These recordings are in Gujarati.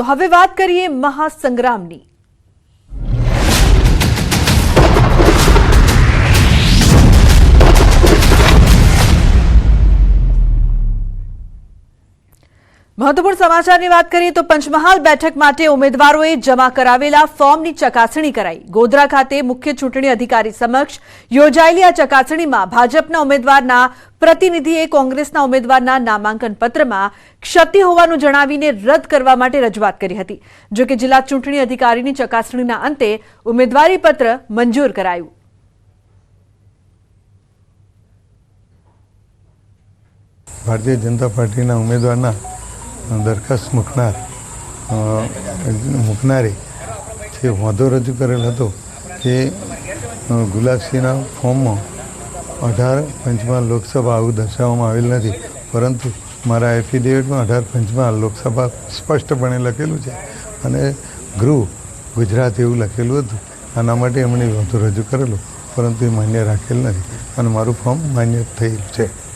તો હવે વાત કરીએ મહાસંગ્રામની. મહત્વપૂર્ણ સમાચારની વાત કરીએ તો પંચમહાલ બેઠક માટે ઉમેદવારોએ જમા કરાવેલા ફોર્મની ચકાસણી કરાઈ. ગોધરા ખાતે મુખ્ય ચૂંટણી અધિકારી સમક્ષ યોજાયેલી આ ચકાસણીમાં ભાજપના ઉમેદવારના પ્રતિનિધિએ કોંગ્રેસના ઉમેદવારના નામાંકન પત્રમાં ક્ષતિ હોવાનું જણાવીને રદ કરવા માટે રજૂઆત કરી હતી. જો કે જિલ્લા ચૂંટણી અધિકારીની ચકાસણીના અંતે ઉમેદવારી પત્ર મંજૂર કરાયું. ભારતીય જનતા પાર્ટીના ઉમેદવારના દરખાસ્ત મૂકનાર મૂકનારે. જે વાંધો રજૂ કરેલ હતો અ, ગુલાબસિંહના ફોર્મમાં અઢાર પંચમાં લોકસભા આવું દર્શાવવામાં આવેલ નથી. પરંતુ મારા એફિડેવિટમાં અઢાર પંચમાં લોકસભા સ્પષ્ટપણે લખેલું છે. અને ગૃહ ગુજરાત એવું લખેલું હતું. આના માટે એમણે વાંધો રજૂ કરેલો પરંતુ એ માન્ય રાખેલ નથી. અને મારું ફોર્મ માન્ય થયેલ છે.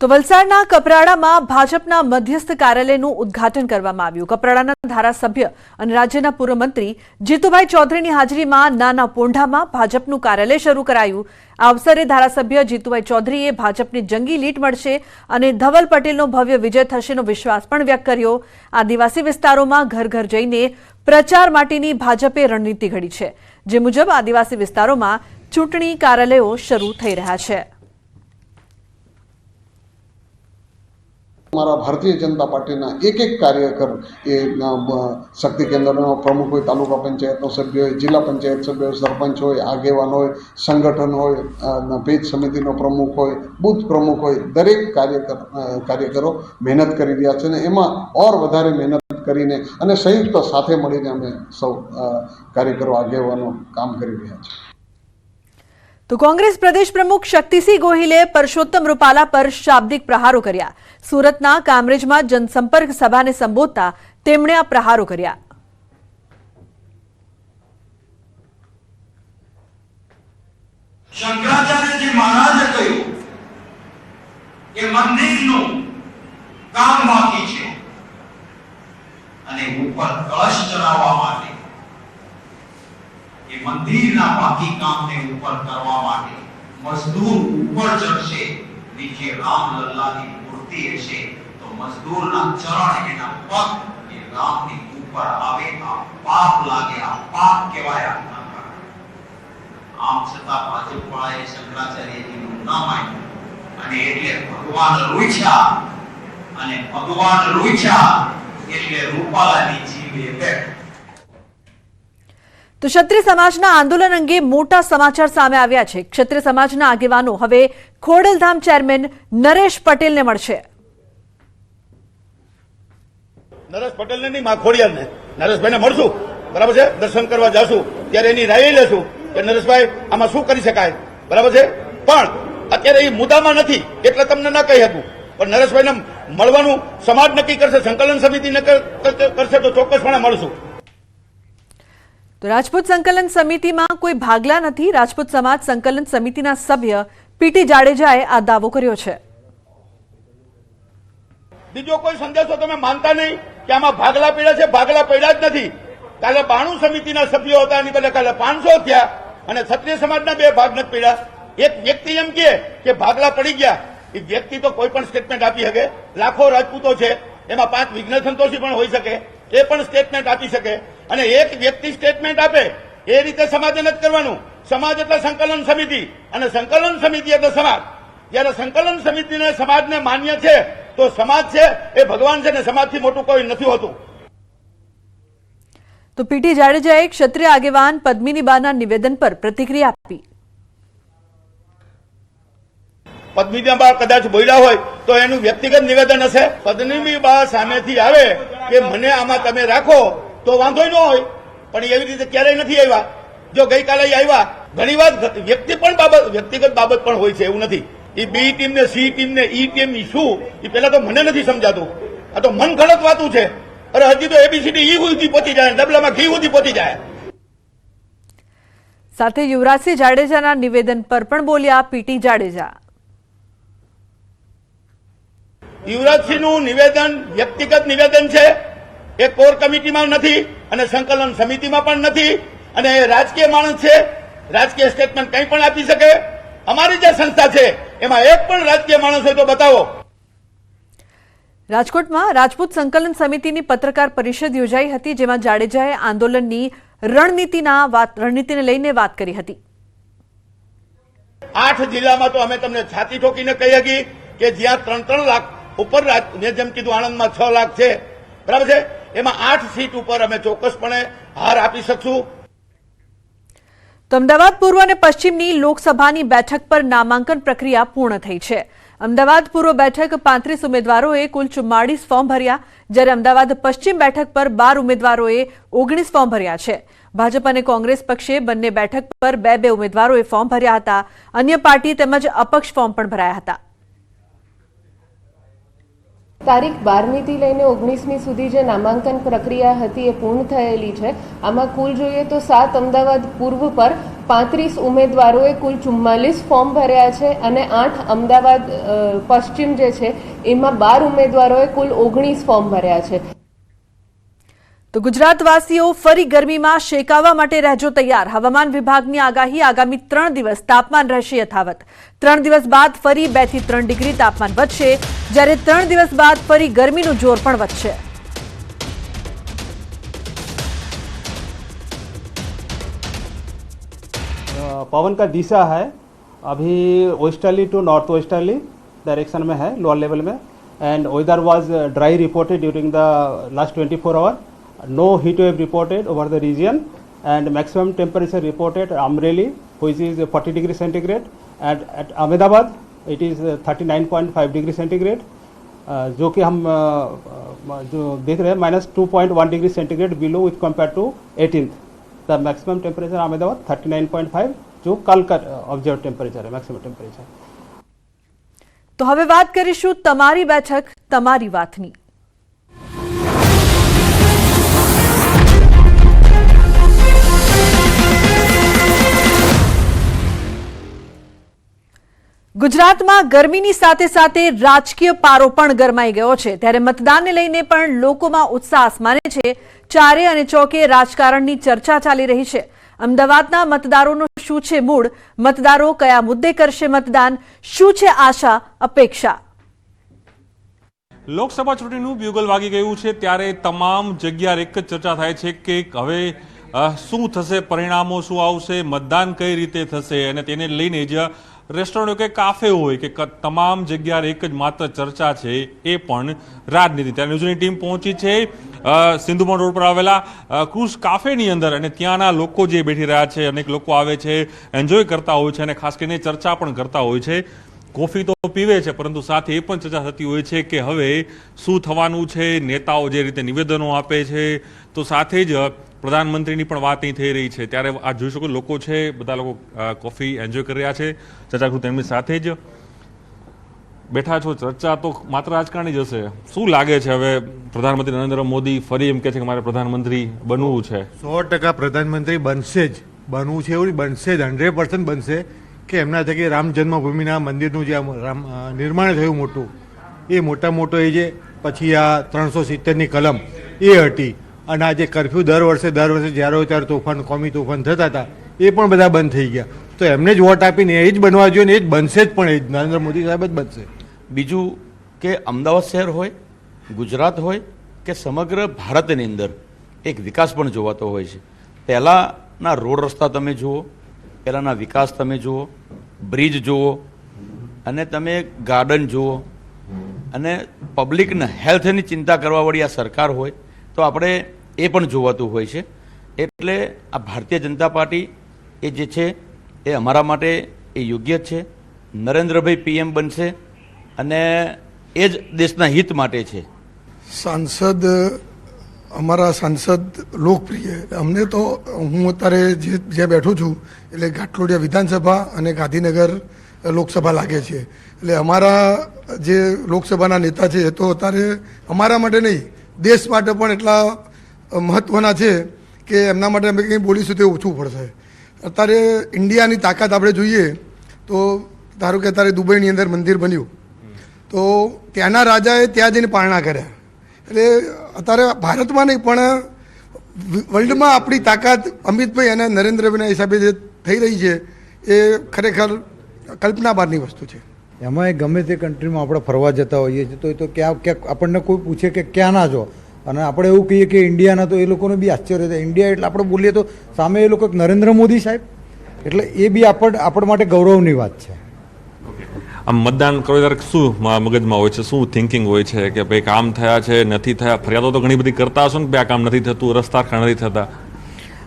તો વલસાડના કપરાડામાં ભાજપના મધ્યસ્થ કાર્યાલયનું ઉદ્ઘાટન કરવામાં આવ્યું. કપરાડાના ધારાસભ્ય અને રાજ્યના પૂર્વ મંત્રી જીતુભાઈ ચૌધરીની હાજરીમાં નાના પોંઢામાં ભાજપનું કાર્યાલય શરૂ કરાયું. આ અવસરે ધારાસભ્ય જીતુભાઈ ચૌધરીએ ભાજપની જંગી લીટ મળશે અને ધવલ પટેલનો ભવ્ય વિજય થશેનો વિશ્વાસ પણ વ્યક્ત કર્યો. આદિવાસી વિસ્તારોમાં ઘર ઘર જઈને પ્રચાર માટેની ભાજપે રણનીતિ ઘડી છે. જે મુજબ આદિવાસી વિસ્તારોમાં ચૂંટણી કાર્યાલયો શરૂ થઈ રહ્યા છે. અમારા ભારતીય જનતા પાર્ટીના એક એક કાર્યકર એ શક્તિ કેન્દ્રનો પ્રમુખ હોય, તાલુકા પંચાયતનો સભ્ય હોય, જિલ્લા પંચાયત સભ્ય હોય, સરપંચ હોય, આગેવાન હોય, સંગઠન હોય ભેજ સમિતિનો પ્રમુખ હોય, બુથ પ્રમુખ હોય, દરેક કાર્યકર કાર્યકરો મહેનત કરી રહ્યા છે અને એમાં ઓર વધારે મહેનત કરીને અને સંયુક્ત સાથે મળીને અમે સૌ કાર્યકરો, આગેવાનો કામ કરી રહ્યા છીએ તો કોંગ્રેસ પ્રદેશ પ્રમુખ શક્તિસિંહ ગોહિલે પરસોત્તમ રૂપાલા પર શાબ્દિક પ્રહારો કર્યા. સુરતના કામરેજમાં જનસંપર્ક સભાને સંબોધતા તેમણે આ પ્રહારો કર્યા. શંકરાચાર્યજી મહારાજે કહ્યું કે મંદિરનું કામ બાકી છે. અને ઉપર કળશ ચડાવવા માટે એ મંદિરના બાકી કામને ઉપર કરવા માટે મજદૂર ઉપર ચડશે, નીચે રામલલ્લાની મૂર્તિ હશે, તો મજદૂરના ચરણ એના પગ એ રામની ઉપર આવે, આ પાપ લાગે, આ પાપ કહેવાય આમ છતાં ભાજપ વાળાએ શંકરાચાર્યજીનું ના માન્યું. અને એટલે ભગવાન રૂઠ્યા અને ભગવાન રૂઠ્યા એટલે રૂપાલાની જીભે બેઠ. તો ક્ષત્રિય સમાજના આંદોલન અંગે મોટા સમાચાર સામે આવ્યા છે. ક્ષત્રિય સમાજના આગેવાનો હવે ખોડલધામ ચેરમેન નરેશ પટેલને મળશે. નરેશ પટેલને નહીં માખોડિયાને નરેશભાઈને મળશું. બરાબર છે? દર્શન કરવા જશું. ત્યારે એની રાય લેશું કે નરેશભાઈ, આમાં શું કરી શકાય? બરાબર છે? પણ અત્યારે એ મુદ્દામાં નથી, એટલે તમને ન કહી હતું પણ નરેશભાઈને મળવાનું સમાજ નક્કી કરશે, સંકલન સમિતિ નક્કી કરશે તો ચોક્કસપણે મળશું. રાજપૂત સંકલન સમિતિમાં કોઈ ભાગલા નથી. રાજપૂત સમાજ સંકલન સમિતિના સભ્ય પીટી જાડેજાએ આ દાવો કર્યો છે. બીજો કોઈ સંદેશો તમે માનતા નહીં કે આમાં ભાગલા પડ્યા છે? ભાગલા પડ્યા જ નથી. કાલે બાણું સમિતિના સભ્યો હતા, એની બદલે કાલે પાંચસો થયા અને ક્ષત્રિય સમાજના બે ભાગ નથી પડ્યા એક વ્યક્તિ એમ કહે કે ભાગલા પડી ગયા. એ વ્યક્તિ તો કોઈ પણ સ્ટેટમેન્ટ આપી શકે. લાખો રાજપૂતો છે. એમાં પાંચ વિઘ્ન સંતોષી પણ હોઈ શકે. એ પણ સ્ટેટમેન્ટ આપી શકે. અને એક વ્યક્તિ સ્ટેટમેન્ટ આપે એ રીતે સમાજે નથી કરવાનું. સમાજ એટલે સંકલન સમિતિ. અને સંકલન સમિતિ એટલે સમાજ. જ્યારે સંકલન સમિતિને સમાજને માન્ય છે તો સમાજ છે એ ભગવાન છે ને સમાજથી મોટું કોઈ નથી હોતું. તો પીટી જાડેજાએ ક્ષત્રિય આગેવાન પદ્મિનીબાના નિવેદન પર પ્રતિક્રિયા આપી. પદ્મિનીબા કદાચ બોલ્યા હોય તો એનું વ્યક્તિગત નિવેદન હશે. પદ્મિની બા સામેથી આવે કે મને આમાં તમે રાખો. તો વાંધો ન હોય. પણ એવી રીતે ક્યારેય નથી આવ્યા. જો ગઈકાલે આવ્યા ઘણી વાર વ્યક્તિ પણ બાબત વ્યક્તિગત બાબત પણ હોય છે એવું નથી. એ બી ટીમ ને સી ટીમ ને ઈ ટીમ શું? એ પેલા તો મને નથી સમજાતું. આ તો મન ગણત વાતું છે. અરે હજી તો એબીસીડી ઈ સુધી પહોંચી જાય ડબલામાં ઘી સુધી પહોંચી જાય. સાથે યુવરાજસિંહ જાડેજાના નિવેદન પર પણ બોલ્યા પીટી જાડેજા. યુવરાજસિંહનું નિવેદન વ્યક્તિગત નિવેદન છે. એ કોર કમિટીમાં નથી અને સંકલન સમિતિમાં પણ નથી. અને એ રાજકીય માણસ છે રાજકીય સ્ટેટમેન્ટ કંઈ પણ આપી શકે. અમારી જે સંસ્થા છે એમાં એક પણ રાજકીય માણસ હોય તો બતાવો. રાજકોટમાં રાજપૂત સંકલન સમિતિની પત્રકાર પરિષદ યોજાઈ હતી જેમાં જાડેજાએ આંદોલનની રણનીતિના વાત રણનીતિને લઈને વાત કરી હતી. આઠ જિલ્લામાં તો અમે તમને છાતી ઠોકીને કહી હતી કે જ્યાં ત્રણ ત્રણ લાખ ઉપર જેમ કીધું આણંદમાં છ લાખ છે. બરાબર છે? એમાં આઠ સીટ ઉપર અમે ચોક્કસપણે હાર આપી શકશું. તો અમદાવાદ પૂર્વ અને પશ્ચિમની લોકસભાની બેઠક પર નામાંકન પ્રક્રિયા પૂર્ણ થઈ છે. અમદાવાદ પૂર્વ બેઠક પાંત્રીસ ઉમેદવારોએ કુલ ચુમ્માળીસ ફોર્મ ભર્યા, જ્યારે અમદાવાદ પશ્ચિમ બેઠક પર બાર ઉમેદવારોએ ઓગણીસ ફોર્મ ભર્યા છે. ભાજપ અને કોંગ્રેસ પક્ષે બંને બેઠક પર બે બે ઉમેદવારોએ ફોર્મ ભર્યા હતા. અન્ય પાર્ટી તેમજ અપક્ષ ફોર્મ પણ ભરાયા હતા. તારીખ બારમીથી લઈને ઓગણીસમી સુધી જે નામાંકન પ્રક્રિયા હતી એ પૂર્ણ થયેલી છે. આમાં કુલ જોઈએ તો સાત અમદાવાદ પૂર્વ પર પાંત્રીસ ઉમેદવારોએ કુલ ચુમ્માલીસ ફોર્મ ભર્યા છે અને આઠ અમદાવાદ પશ્ચિમ જે છે, એમાં બાર ઉમેદવારોએ કુલ ઓગણીસ ફોર્મ ભર્યા છે. તો ગુજરાતવાસીઓ ફરી ગરમીમાં શેકાવા માટે રહેજો તૈયાર હવામાન વિભાગની આગાહી આગામી ત્રણ દિવસ તાપમાન રહેશે યથાવત ત્રણ દિવસ બાદ ફરી બે થી ત્રણ ડિગ્રી તાપમાન વધશે જ્યારે ત્રણ દિવસ બાદ ફરી ગરમીનું જોર પણ વધશે अ, पवन का दिशा है अभी westerly to north westerly direction में है लोअर लेवल में and weather was dry reported during the last 24 hour no heat wave reported over the region and maximum temperature reported Amreli which is 40 degree centigrade and at Ahmedabad it is uh, 39.5 degree centigrade uh, जो कि हम uh, uh, जो देख रहे हैं minus two point one degree centigrade below with compare to eighteen the maximum temperature Ahmedabad thirty nine point five जो कल का ऑब्जर्व टेम्परेचर है मैक्सिमम टेम्परेचर તો હવે વાત કરીશું તમારી બેઠક તમારી વાતની ગુજરાતમાં ગરમીની સાથે સાથે રાજકીય પારો પણ ગરમાઈ ગયો છે. ત્યારે મતદાનને લઈને પણ લોકોમાં ઉત્સાહ આસમાને છે. ચારે અને ચોકે રાજકારણની ચર્ચા ચાલી રહી છે. અમદાવાદના મતદારોનો શું છે મૂડ? મતદારો કયા મુદ્દે કરશે મતદાન? શું છે આશા, અપેક્ષા? લોકસભા ચૂંટણીનું બ્યુગલ વાગી ગયું છે. ત્યારે તમામ જગ્યા એક જ ચર્ચા થાય છે કે હવે શું થશે, પરિણામો શું આવશે, મતદાન કઈ રીતે થશે? અને તેને લઈને જ રેસ્ટોરન્ટ કે કાફે હોય કે તમામ જગ્યાએ એક જ માત્ર ચર્ચા છે, એ પણ રાજનીતિ. ત્યારે ન્યૂઝની ટીમ પહોંચી છે સિંધુમણ રોડ પર આવેલા ક્રુઝ કાફેની અંદર અને ત્યાંના લોકો જે બેઠી રહ્યા છે, અનેક લોકો આવે છે એન્જોય કરતા હોય છે અને ખાસ કરીને ચર્ચા પણ કરતા હોય છે. કોફી તો પીવે છે, પરંતુ સાથે એ પણ ચર્ચા થતી હોય છે કે હવે શું થવાનું છે, નેતાઓ જે રીતે નિવેદનો આપે છે, તો સાથે જ પ્રધાનમંત્રીની પણ વાત અહીં થઈ રહી છે. ત્યારે આ જોઈ શકો લોકો છે, બધા લોકો કોફી એન્જોય કરી રહ્યા છે. ચર્ચા કરું તેમની સાથે જ. બેઠા છો, ચર્ચા તો માત્ર રાજકારણી જ હશે. શું લાગે છે હવે પ્રધાનમંત્રી નરેન્દ્ર મોદી ફરી એમ કહે છે કે મારે પ્રધાનમંત્રી બનવું છે? સો ટકા પ્રધાનમંત્રી બનશે જ. બનવું છે એવું બનશે જ, હંડ્રેડ પર્સન્ટ બનશે. કે એમના થકી રામ જન્મભૂમિના મંદિરનું જે રામ નિર્માણ થયું મોટું, એ મોટા મોટો એ જે પછી આ ત્રણસો સિત્તેરની કલમ, એ હતી. અને આ જે કરફ્યુ દર વર્ષે દર વર્ષે જ્યારે હોય ત્યારે તોફાન, કોમી તોફાન થતા હતા, એ પણ બધા બંધ થઈ ગયા. તો એમને જ વોટ આપીને એ જ બનવા જોઈએ ને એ જ બનશે જ પણ એ જ. નરેન્દ્ર મોદી સાહેબ જ બનશે. બીજું કે અમદાવાદ શહેર હોય, ગુજરાત હોય કે સમગ્ર ભારતની અંદર એક વિકાસ પણ જોવાતો હોય છે. પહેલાંના રોડ રસ્તા તમે જુઓ પહેલાંના વિકાસ તમે જુઓ, બ્રિજ જુઓ, અને તમે ગાર્ડન જુઓ, અને પબ્લિકના હેલ્થની ચિંતા કરવાવાળી આ સરકાર હોય, તો આપણે એ પણ જોવાતું હોય છે. એટલે આ ભારતીય જનતા પાર્ટી એ જે છે, એ અમારા માટે એ યોગ્ય છે. નરેન્દ્રભાઈ પીએમ બનશે, અને એ જ દેશના હિત માટે છે. સાંસદ અમારા સાંસદ લોકપ્રિય. અમને તો હું અત્યારે જે જ્યાં બેઠો છું, એટલે ઘાટલોડિયા વિધાનસભા અને ગાંધીનગર લોકસભા લાગે છે. એટલે અમારા જે લોકસભાના નેતા છે એ તો અત્યારે અમારા માટે નહીં, દેશ માટે પણ એટલા મહત્ત્વના છે કે એમના માટે અમે કંઈ બોલીશું તે ઓછું પડશે. અત્યારે ઇન્ડિયાની તાકાત આપણે જોઈએ તો ધારો કે અત્યારે દુબઈની અંદર મંદિર બન્યું. તો ત્યાંના રાજાએ ત્યાં જઈને પારણા કર્યા. એટલે અત્યારે ભારતમાં નહીં, પણ વર્લ્ડમાં આપણી તાકાત અમિતભાઈ અને નરેન્દ્રભાઈના હિસાબે જે થઈ રહી છે, એ ખરેખર કલ્પના બહારની વસ્તુ છે. એમાં ગમે તે કન્ટ્રીમાં આપણે ફરવા જતા હોઈએ છીએ, તો એ તો ક્યાં ક્યાંક આપણને કોઈ પૂછે કે ક્યાં ના છો? અને આપણે એવું કહીએ કે ઇન્ડિયાના તો એ લોકોને બી આશ્ચર્ય થાય. ઇન્ડિયા એટલે આપણે બોલીએ તો સામે એ લોકો નરેન્દ્ર મોદી સાહેબ. એટલે એ બી આપણ, આપણા માટે ગૌરવની વાત છે. આમ મતદાન કરો ત્યારે શું મગજમાં હોય છે? શું થિંકિંગ હોય છે કે ભાઈ કામ થયા છે, નથી થયા? ફરિયાદો તો ઘણી બધી કરતા હશો ને કે આ કામ નથી થતું, રસ્તા નથી થતા.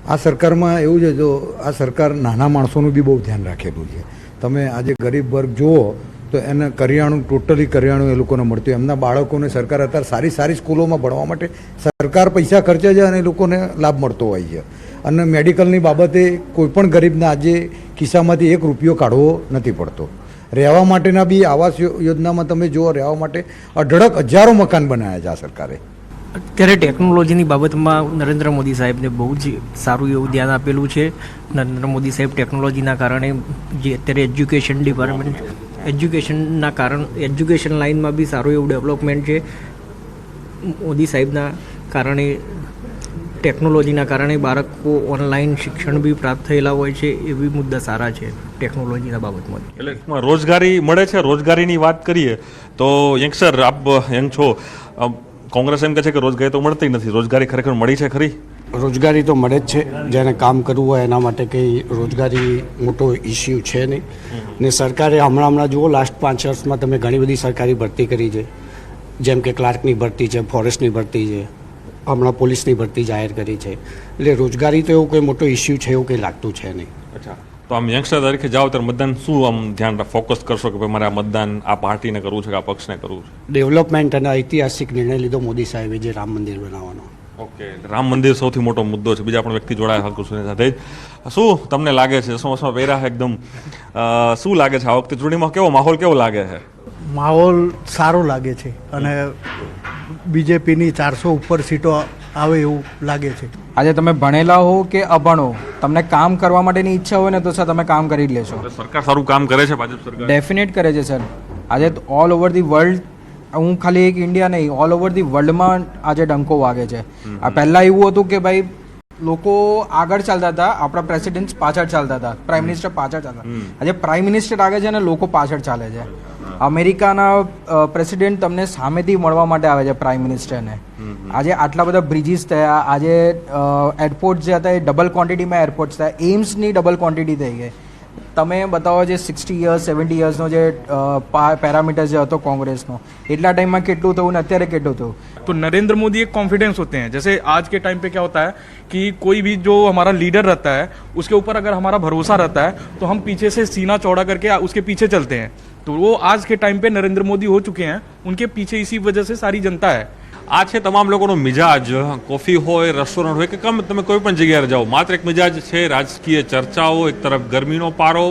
આ સરકારમાં એવું છે, જો આ સરકાર નાના માણસોનું બી બહુ ધ્યાન રાખેલું છે. તમે આજે ગરીબ વર્ગ જુઓ, તો એને કરિયાણું, ટોટલી કરિયાણું એ લોકોને મળતું. એમના બાળકોને સરકાર અત્યારે સારી સારી સ્કૂલોમાં ભણવા માટે સરકાર પૈસા ખર્ચે છે અને એ લોકોને લાભ મળતો હોય છે. અને મેડિકલની બાબતે કોઈપણ ગરીબને આજે ખિસ્સામાંથી એક રૂપિયો કાઢવો નથી પડતો. રહેવા માટેના બી આવાસ યોજનામાં તમે જુઓ, રહેવા માટે અઢળક હજારો મકાન બનાવ્યા છે આ સરકારે. અત્યારે ટેકનોલોજીની બાબતમાં નરેન્દ્ર મોદી સાહેબને બહુ જ સારું એવું ધ્યાન આપેલું છે. નરેન્દ્ર મોદી સાહેબ ટેકનોલોજીના કારણે જે અત્યારે એજ્યુકેશન ડિપાર્ટમેન્ટ, એજ્યુકેશનના કારણ, એજ્યુકેશન લાઇનમાં બી સારું એવું ડેવલપમેન્ટ છે. મોદી સાહેબના કારણે ટેકનોલોજીના કારણે બાળકો ઓનલાઈન શિક્ષણ બી પ્રાપ્ત થયેલા હોય છે એવી મુદ્દા સારા છે ટેકનોલોજીના બાબતમાં. એટલે રોજગારી મળે છે? રોજગારીની વાત કરીએ તો યંગસ્ટર આપ યંગ છો. કોંગ્રેસ એમ કહે છે કે રોજગારી તો મળતી નથી. રોજગારી ખરેખર મળી છે ખરી? રોજગારી તો મળે જ છે. જેને કામ કરવું હોય એના માટે કંઈ રોજગારી મોટો ઇસ્યુ છે નહીં. ને સરકારે હમણાં હમણાં જુઓ લાસ્ટ પાંચ વર્ષમાં તમે ઘણી બધી સરકારી ભરતી કરી છે. જેમ કે ક્લાર્કની ભરતી છે ફોરેસ્ટની ભરતી છે. હમણાં પોલીસની ભરતી જાહેર કરી છે. એટલે રોજગારી તો એવું કોઈ મોટો ઇસ્યુ છે એવું કંઈ લાગતું છે નહીં. અચ્છા. તો આમ યંગસ્ટર તરીકે જાઓ ત્યારે મતદાન શું આમ ધ્યાન ફોકસ કરશો કે ભાઈ મારે આ મતદાન આ પાર્ટીને કરવું છે કે આ પક્ષને કરવું છે? ડેવલપમેન્ટ અને ઐતિહાસિક નિર્ણય લીધો મોદી સાહેબે જે રામ મંદિર બનાવવાનો. ઓકે. રામ મંદિર સૌથી મોટો મુદ્દો છે. બીજા પણ વ્યક્તિ જોડાયા હકુ સુની સાથે. જ શું તમને લાગે છે? શું શું એકદમ. શું લાગે છે? આ વખતે ચૂંટણીમાં કેવો માહોલ કેવો લાગે છે? માહોલ સારો લાગે છે અને બીજેપીની ચારસો ઉપર સીટો આવે એવું લાગે છે. આજે તમે ભણેલા હો કે અભણ? હો તમને કામ કરવા માટેની ઈચ્છા હોય ને તો સર તમે કામ કરી જ લેશો. સરકાર સારું કામ કરે છે ભાજપ સરકાર. ડેફિનેટ કરે છે સર. આજે ઓલ ઓવર ધી વર્લ્ડ હું ખાલી એક ઇન્ડિયા નહીં ઓલ ઓવર ધી વર્લ્ડમાં આજે ડંકો વાગે છે. આ પહેલાં એવું હતું કે ભાઈ લોકો આગળ ચાલતા હતા આપણા પ્રેસિડેન્ટ પાછળ ચાલતા હતા પ્રાઇમ મિનિસ્ટર પાછળ ચાલતા આજે પ્રાઇમ મિનિસ્ટર આગળ છે ને લોકો પાછળ ચાલે છે. અમેરિકાના પ્રેસિડેન્ટ તમને સામેથી મળવા માટે આવે છે પ્રાઇમ મિનિસ્ટરને આજે આટલા બધા બ્રિજીસ થયા આજે એરપોર્ટ જે હતા એ ડબલ ક્વોન્ટિટીમાં એરપોર્ટ્સ થયા એમ્સની ડબલ ક્વોન્ટિટી થઈ ગઈ તમે બતાવો જે સિક્સટી યર્સ સેવન્ટી યર્સનો જે પેરામીટર જે હતો કોંગ્રેસનો એટલા ટાઈમમાં કેટલું થયું ને અત્યારે કેટલું થયું तो नरेंद्र मोदी एक कॉन्फिडेंस होते हैं जैसे आज के टाइम पे क्या होता है कि कोई भी जो हमारा लीडर रहता है उसके ऊपर अगर हमारा भरोसा रहता है तो हम पीछे से सीना चौड़ा करके उसके पीछे चलते हैं तो वो आज के टाइम पे नरेंद्र मोदी हो चुके हैं उनके पीछे इसी वजह से सारी जनता है આ છે તમામ લોકોનો મિજાજ કોફી હોય રેસ્ટોરન્ટ હોય કે કમ તમે કોઈ પણ જગ્યાએ જાઓ માત્ર એક મિજાજ છે રાજકીય ચર્ચાઓ એક તરફ ગરમીનો પારો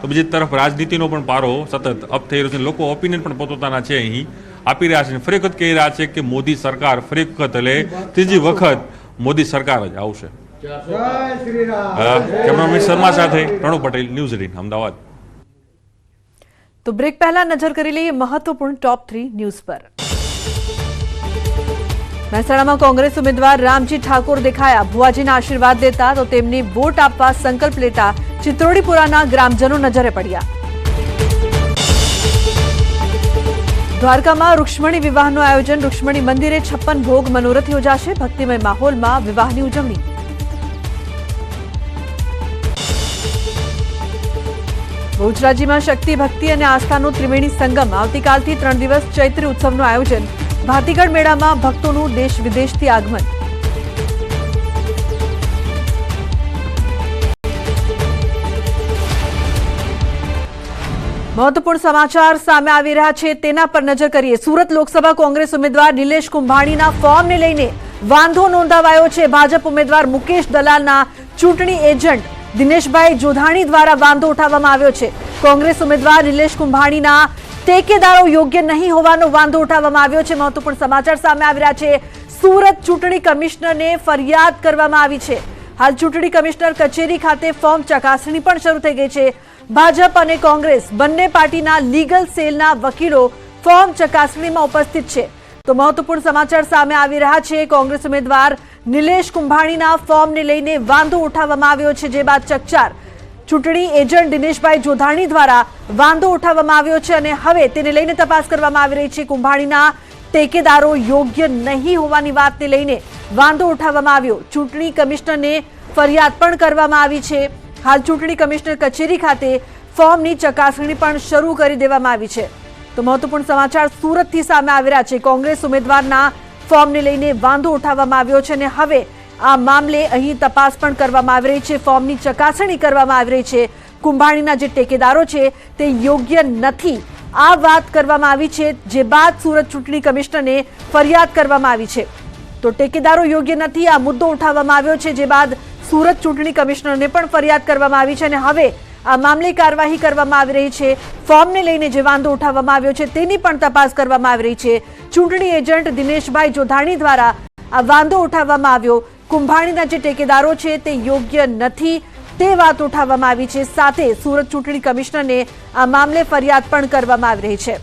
તો બીજી તરફ રાજનીતિનો પણ પારો સતત અપ થઈ રહ્યો છે લોકો ઓપિનિયન પણ પોતપોતાના છે અહીં આપી રહ્યા છે ફરી વખત કહી રહ્યા છે કે મોદી સરકાર ફરી વખત એટલે ત્રીજી વખત મોદી સરકાર જ આવશે અ, કેમેરામેન શર્મા સાથે પ્રણવ પટેલ ન્યૂઝ એટીન અમદાવાદ તો બ્રેક પહેલા નજર કરી લઈએ મહત્વપૂર્ણ ટોપ થ્રી ન્યૂઝ પર. મહેસાણામાં કોંગ્રેસ ઉમેદવાર રામજી ઠાકોર દેખાયા. ભુવાજીના આશીર્વાદ દેતા તો તેમની વોટ આપવા સંકલ્પ લેતા ચિત્રોડીપુરાના ગ્રામજનો નજરે પડ્યા. દ્વારકામાં રૂક્ષ્મણી વિવાહનું આયોજન. રૂક્ષ્મણી મંદિરે છપ્પન ભોગ મનોરથ યોજાશે. ભક્તિમય માહોલમાં વિવાહની ઉજવણી. બહુચરાજીમાં શક્તિ, ભક્તિ અને આસ્થાનો ત્રિવેણી સંગમ આવતીકાલથી ત્રણ દિવસ ચૈત્રી ઉત્સવનું આયોજન ભાતીગઢ મેળામાં ભક્તોનું દેશ વિદેશથી આગમન. મહત્વપૂર્ણ સમાચાર સામે આવી રહ્યા છે. તેના પર નજર કરીએ. સુરત લોકસભા કોંગ્રેસ ઉમેદવાર નિલેશ કુંભાણીના ફોર્મને લઈને વાંધો નોંધાવાયો છે. ભાજપ ઉમેદવાર મુકેશ દલાલના ચૂંટણી એજન્ટ દિનેશભાઈ જોધાણી દ્વારા વાંધો ઉઠાવવામાં આવ્યો છે. કોંગ્રેસ ઉમેદવાર નિલેશ કુંભાણીના ટેકેદારો યોગ્ય નહીં હોવાનો વાંધો ઉઠાવવામાં આવ્યો છે. મહત્વપૂર્ણ સમાચાર સામે આવી રહ્યા છે. સુરત ચૂંટણી કમિશનરને ફરિયાદ કરવામાં આવી છે. હાલ ચૂંટણી કમિશનર કચેરી ખાતે ફોર્મ ચકાસણી પણ શરૂ થઈ ગઈ છે. ભાજપ અને કોંગ્રેસ બંને પાર્ટીના લીગલ સેલના વકીલો ફોર્મ ચકાસણીમાં ઉપસ્થિત છે. તો મહત્વપૂર્ણ સમાચાર સામે આવી રહ્યા છે. કોંગ્રેસ ઉમેદવાર નિલેશ કુંભાણીના ફોર્મને લઈને વાંધો ઉઠાવવામાં આવ્યો છે, જે બાદ ચકચાર. ચૂંટણી એજન્ટ દિનેશભાઈ જોધાણી દ્વારા વાંધો ઉઠાવવામાં આવ્યો છે અને હવે તેને લઈને તપાસ કરવામાં આવી રહી છે. કુંભાણીના ટેકેદારો યોગ્ય નહીં હોવાની વાતને લઈને વાંધો ઉઠાવવામાં આવ્યો. ચૂંટણી કમિશનરને ફરિયાદ પણ કરવામાં આવી છે. હાલ ચૂંટણી કમિશનર કચેરી ખાતે ફોર્મની ચકાસણી પણ શરૂ કરી દેવામાં આવી છે. તો મહત્વપૂર્ણ સમાચાર સુરતથી સામે આવી રહ્યા છે. કોંગ્રેસ ઉમેદવારના ફોર્મને લઈને વાંધો ઉઠાવવામાં આવ્યો છે અને હવે આ મામલે અહીં તપાસ પણ કરવામાં આવી રહી છે. ફોર્મની ચકાસણી કરવામાં આવી રહી છે. કુંભાણીના જે ટેકેદારો છે તે યોગ્ય નથી. આ વાત કરવામાં આવી છે જે બાદ સુરત ચૂંટણી કમિશનરને ફરિયાદ કરવામાં આવી છે. તો ટેકેદારો યોગ્ય નથી, આ મુદ્દો ઉઠાવવામાં આવ્યો છે જે બાદ સુરત ચૂંટણી કમિશનરને પણ ફરિયાદ કરવામાં આવી છે અને હવે આ મામલે કાર્યવાહી કરવામાં આવી રહી છે. ફોર્મને લઈને જે વાંધો ઉઠાવવામાં આવ્યો છે તેની પણ તપાસ કરવામાં આવી રહી છે. ચૂંટણી એજન્ટ દિનેશભાઈ જોધાણી દ્વારા આ વાંધો ઉઠાવવામાં આવ્યો. કુંભાણીના જે ટેકેદારો છે તે યોગ્ય નથી. તે વાત ઉઠાવવામાં આવી છે. સાથે સુરત ચૂંટણી કમિશનરને આ મામલે ફરિયાદ પણ કરવામાં આવી રહી છે.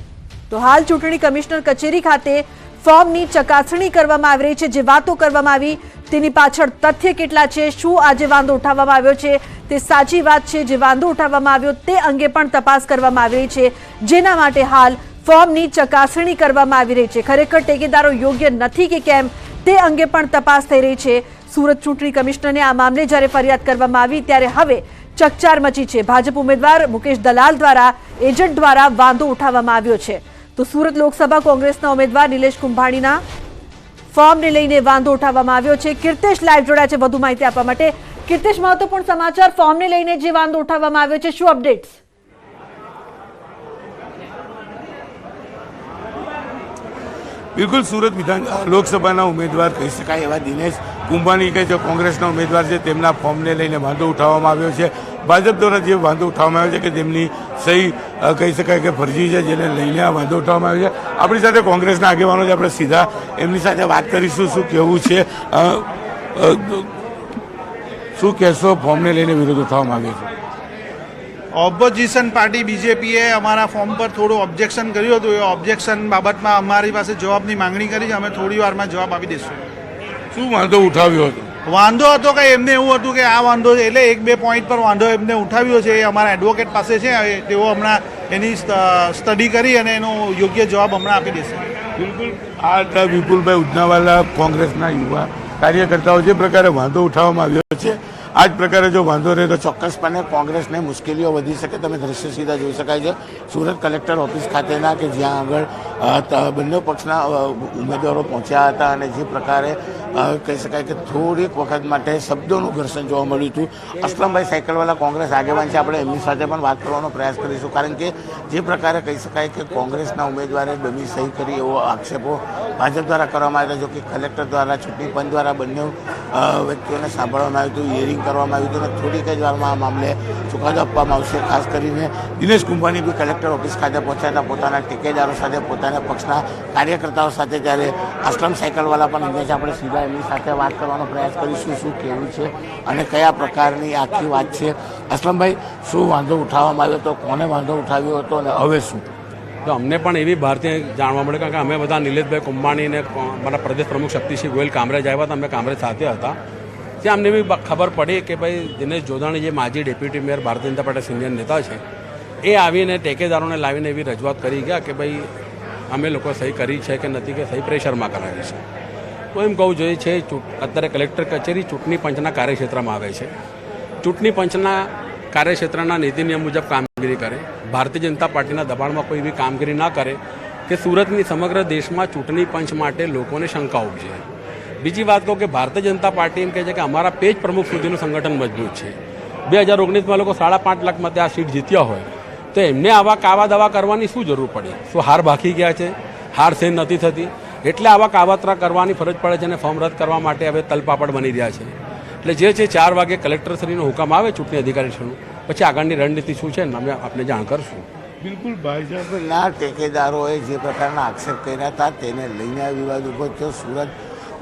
તો હાલ ચૂંટણી કમિશનર કચેરી ખાતે ફોર્મની ચકાસણી કરવામાં આવી રહી છે, જે વાતો કરવામાં આવી, તેની પાછળ તથ્ય કેટલા છે, શું આજે વાંધો ઉઠાવવામાં આવ્યો છે, તે સાચી વાત છે, જે વાંધો ઉઠાવવામાં આવ્યો તે અંગે પણ તપાસ કરવામાં આવી રહી છે. જેના માટે હાલ ફોર્મની ચકાસણી કરવામાં આવી રહી છે. ખરેખર ટેકેદારો યોગ્ય નથી કે કેમ, તે અંગે પણ તપાસ થઈ રહી છે. સુરત ચૂંટણી કમિશનરને આ મામલે જ્યારે ફરિયાદ કરવામાં આવી, ત્યારે હવે ચકચાર મચી છે. ભાજપ ઉમેદવાર મુકેશ દલાલ દ્વારા એજન્ટ દ્વારા વાંધો ઉઠાવવામાં આવ્યો છે. તો સુરત લોકસભા કોંગ્રેસના ઉમેદવાર નિલેશ કુંભાણીના ફોર્મને લઈને વાંધો ઉઠાવવામાં આવ્યો છે. કીર્તેશ લાઈવ જોડાયા છે વધુ માહિતી આપવા માટે. કીર્તેશ, મહત્વપૂર્ણ સમાચાર, ફોર્મને લઈને જે વાંધો ઉઠાવવામાં આવ્યો છે, શું અપડેટ્સ બિલકુલ સુરત વિધાન લોકસભાના ઉમેદવાર કહી શકાય એવા દિનેશ કુંભાણી કે જે કોંગ્રેસના ઉમેદવાર છે, તેમના ફોર્મને લઈને વાંધો ઉઠાવવામાં આવ્યો છે. ભાજપ દ્વારા જે વાંધો ઉઠાવવામાં આવ્યો છે કે તેમની સહી કહી શકાય કે ફરજી છે જેને લઈને આ વાંધો ઉઠાવવામાં આવ્યો છે આપણી સાથે કોંગ્રેસના આગેવાનો છે આપણે સીધા એમની સાથે વાત કરીશું શું કહેવું છે શું કહેશો ફોર્મને લઈને વિરોધ ઉઠાવવામાં આવ્યો છે? ઓપોઝિશન પાર્ટી બીજેપીએ અમારા ફોર્મ પર થોડું ઓબ્જેક્શન કર્યું હતું. એ ઓબ્જેક્શન બાબતમાં અમારી પાસે જવાબની માંગણી કરી છે. અમે થોડી વારમાં જવાબ આપી દઈશું. શું વાંધો ઉઠાવ્યો હતો? વાંધો હતો કે એમને એવું હતું કે આ વાંધો એટલે એક બે પોઈન્ટ પર વાંધો એમને ઉઠાવ્યો છે. એ અમારા એડવોકેટ પાસે છે. તેઓ હમણાં એની સ્ટડી કરી અને એનો યોગ્ય જવાબ હમણાં આપી દેશે. બિલકુલ. આ હતા વિપુલભાઈ ઉજનાવાલા કોંગ્રેસના યુવા કાર્યકર્તાઓ. જે પ્રકારે વાંધો ઉઠાવવામાં આવ્યો છે આ જ પ્રકારે જો વાંધો રહે તો ચોક્કસપણે કોંગ્રેસને મુશ્કેલીઓ વધી શકે. તમે દ્રશ્ય સીધા જોઈ શકાય છે. સુરત કલેક્ટર ઓફિસ ખાતેના કે જ્યાં આગળ બંને પક્ષના ઉમેદવારો પહોંચ્યા હતા અને જે પ્રકારે કહી શકાય કે થોડીક વખત માટે શબ્દોનું ઘર્ષણ જોવા મળ્યું હતું. અસલમભાઈ સાયકલવાલા કોંગ્રેસ આગેવાન છે. આપણે એમની સાથે પણ વાત કરવાનો પ્રયાસ કરીશું. કારણ કે જે પ્રકારે કહી શકાય કે કોંગ્રેસના ઉમેદવારે ડમી સહી કરી એવો આક્ષેપો ભાજપ દ્વારા કરવામાં આવ્યા જો કે કલેક્ટર દ્વારા, ચૂંટણી પંચ દ્વારા બંને વ્યક્તિઓને સાંભળવામાં આવ્યું હતું, હિયરિંગ કરવામાં આવ્યું હતું અને થોડીક જ વારમાં આ મામલે ચુકાદો આપવામાં આવશે. ખાસ કરીને Dinesh Kumbhani B collector office ખાતે પહોંચ્યા હતા. પોતાના ટેકેદારો સાથે પોતાના પક્ષના કાર્યકર્તાઓ સાથે ત્યારે આશ્રમ સાયકલવાલા પણ અહીંયા આપણે સીધા એમની સાથે વાત કરવાનો પ્રયાસ કરીશું, શું કેવું છે અને કયા પ્રકારની આખી વાત છે. અસલમભાઈ શું વાંધો ઉઠાવવામાં આવ્યો હતો? કોને વાંધો ઉઠાવ્યો હતો અને હવે શું? તો અમને પણ એવી ભારતીય જાણવા મળે કારણ કે અમે બધા નિલેશભાઈ કુંભાણી અને મારા પ્રદેશ પ્રમુખ શક્તિસિંહ ગોયલ કામરેજ આવ્યા હતા, અમે કામરેજ સાથે હતા. ત્યાં અમને એવી ખબર પડી કે ભાઈ, દિનેશ જોધાણી જે માજી deputy mayor, Bharatiya Janata party senior નેતા છે, એ આવીને ટેકેદારોને લાવીને એવી રજૂઆત કરી ગયા કે ભાઈ અમે લોકો સહી કરી છે કે નથી કે સહી પ્રેશરમાં કરાવી છે. તો એમ કહું જોઈએ છે અત્યારે કલેક્ટર કચેરી ચૂંટણી પંચના કાર્યક્ષેત્રમાં આવે છે. ચૂંટણી પંચના કાર્યક્ષેત્રના નીતિ નિયમ મુજબ કામગીરી કરે. ભારતીય જનતા પાર્ટીના દબાણમાં કોઈ એવી કામગીરી ના કરે કે સુરતની સમગ્ર દેશમાં ચૂંટણી પંચ માટે લોકોને શંકા ઉપજે. બીજી વાત કહું કે ભારતીય જનતા પાર્ટી એમ કહે છે કે અમારા પેજ પ્રમુખ સુધીનું સંગઠન મજબૂત છે. બે હજાર ઓગણીસમાં લોકો સાડા પાંચ લાખ મતે આ સીટ જીત્યા હોય. તો એમને આવા કાવા દાવા કરવાની શું જરૂર પડી? શું હાર બાકી ગયા છે? હાર સેન નથી થતી? એટલે આવા કાવતરા કરવાની ફરજ પડે છે અને ફોર્મ રદ કરવા માટે હવે તલપાપડ બની રહ્યા છે. એટલે જે છે ચાર વાગે કલેક્ટરશ્રીનો હુકમ આવે ચૂંટણી અધિકારીશ્રીનું. પછી આગળની રણનીતિ શું છે? અમે આપને જાણ કરશું. બિલકુલ ભાજપના ટેકેદારોએ જે પ્રકારના આક્ષેપ કર્યા હતા તેને લઈને આ વિવાદ ઊભો થયો. સુરત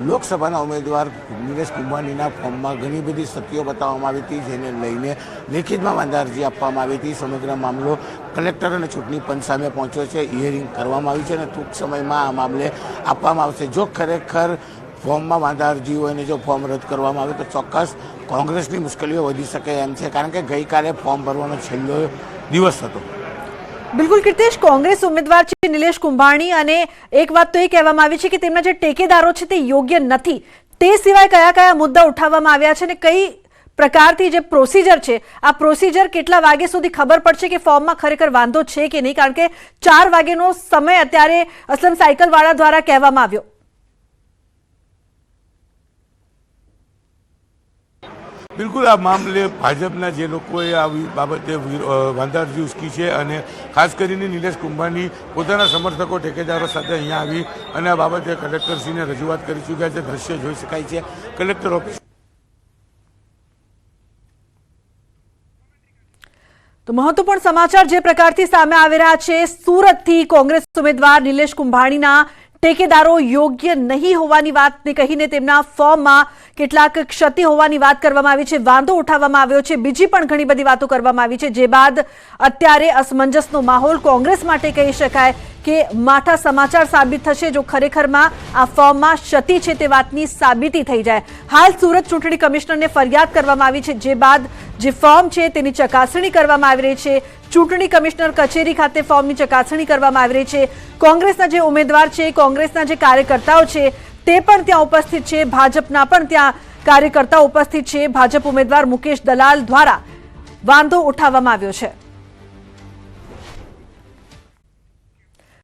લોકસભાના ઉમેદવાર નિલેશ કુંભાનીના ફોર્મમાં ઘણી બધી સત્યો બતાવવામાં આવી હતી, જેને લઈને લેખિતમાં વાંધા અરજી આપવામાં આવી હતી. સમગ્ર મામલો કલેક્ટર અને ચૂંટણી પંચ સામે પહોંચ્યો છે. હિયરિંગ કરવામાં આવી છે અને ટૂંક સમયમાં આ મામલે આપવામાં આવશે. જો ખરેખર ફોર્મમાં વાંધા અરજી હોય અને જો ફોર્મ રદ કરવામાં આવે તો ચોક્કસ કોંગ્રેસની મુશ્કેલીઓ વધી શકે એમ છે, કારણ કે ગઈકાલે ફોર્મ ભરવાનો છેલ્લો દિવસ હતો. બિલકુલ કીર્તેશ, કોંગ્રેસ ઉમેદવાર છે નિલેશ કુંભાણી અને એક વાત તો એ કહેવામાં આવી છે કે તેમના જે ટેકેદારો છે તે યોગ્ય નથી. તે સિવાય કયા કયા મુદ્દા ઉઠાવવામાં આવ્યા છે અને કઈ પ્રકારથી જે પ્રોસીજર છે, આ પ્રોસિજર કેટલા વાગે સુધી ખબર પડશે કે ફોર્મમાં ખરેખર વાંધો છે કે નહીં? કારણ કે ચાર વાગ્યાનો સમય અત્યારે અસલમ સાયકલવાળા દ્વારા કહેવામાં આવ્યો. બિલકુલ આ મામલે ભાજપના જે લોકોએ આવી બાબતે વાંધારજી ઉચકી છે અને ખાસ કરીને નિલેશ કુંભાણી પોતાના સમર્થકો, ઠેકેદારો સાથે અહીંયા આવી અને આ બાબતે કલેક્ટરશ્રીને રજૂઆત કરી ચૂક્યા છે. દ્રશ્ય જોઈ શકાય છે. કલેક્ટર ઓફિસ તો મહત્વપૂર્ણ સમાચાર જે પ્રકારથી સામે આવી રહ્યા છે, સુરતથી કોંગ્રેસ ઉમેદવાર નિલેશ કુંભાણીના ટેકેદારો યોગ્ય નહીં હોવાની વાતને કહીને તેમના ફોર્મમાં કેટલાક ક્ષતિ હોવાની વાત કરવામાં આવી છે, વાંધો ઉઠાવવામાં આવ્યો છે. બીજી પણ ઘણી બધી વાતો કરવામાં આવી છે, જે બાદ અત્યારે અસમંજસનો માહોલ કોંગ્રેસ માટે કહી શકાય કે માઠા સમાચાર સાબિત થશે જો ખરેખરમાં આ ફોર્મમાં ક્ષતિ છે તે વાતની સાબિતી થઈ જાય. હાલ સુરત ચૂંટણી કમિશનરને ફરિયાદ કરવામાં આવી છે જે બાદ જે ફોર્મ છે તેની ચકાસણી કરવામાં આવી રહી છે. ચૂંટણી કમિશનર કચેરી ખાતે ફોર્મની ચકાસણી કરવામાં આવી રહી છે. કોંગ્રેસના જે ઉમેદવાર છે, કોંગ્રેસના જે કાર્યકર્તાઓ છે, તે પણ ત્યાં ઉપસ્થિત છે. ભાજપના પણ ત્યાં કાર્યકર્તાઓ ઉપસ્થિત છે. ભાજપ ઉમેદવાર મુકેશ દલાલ દ્વારા વાંધો ઉઠાવવામાં આવ્યો છે.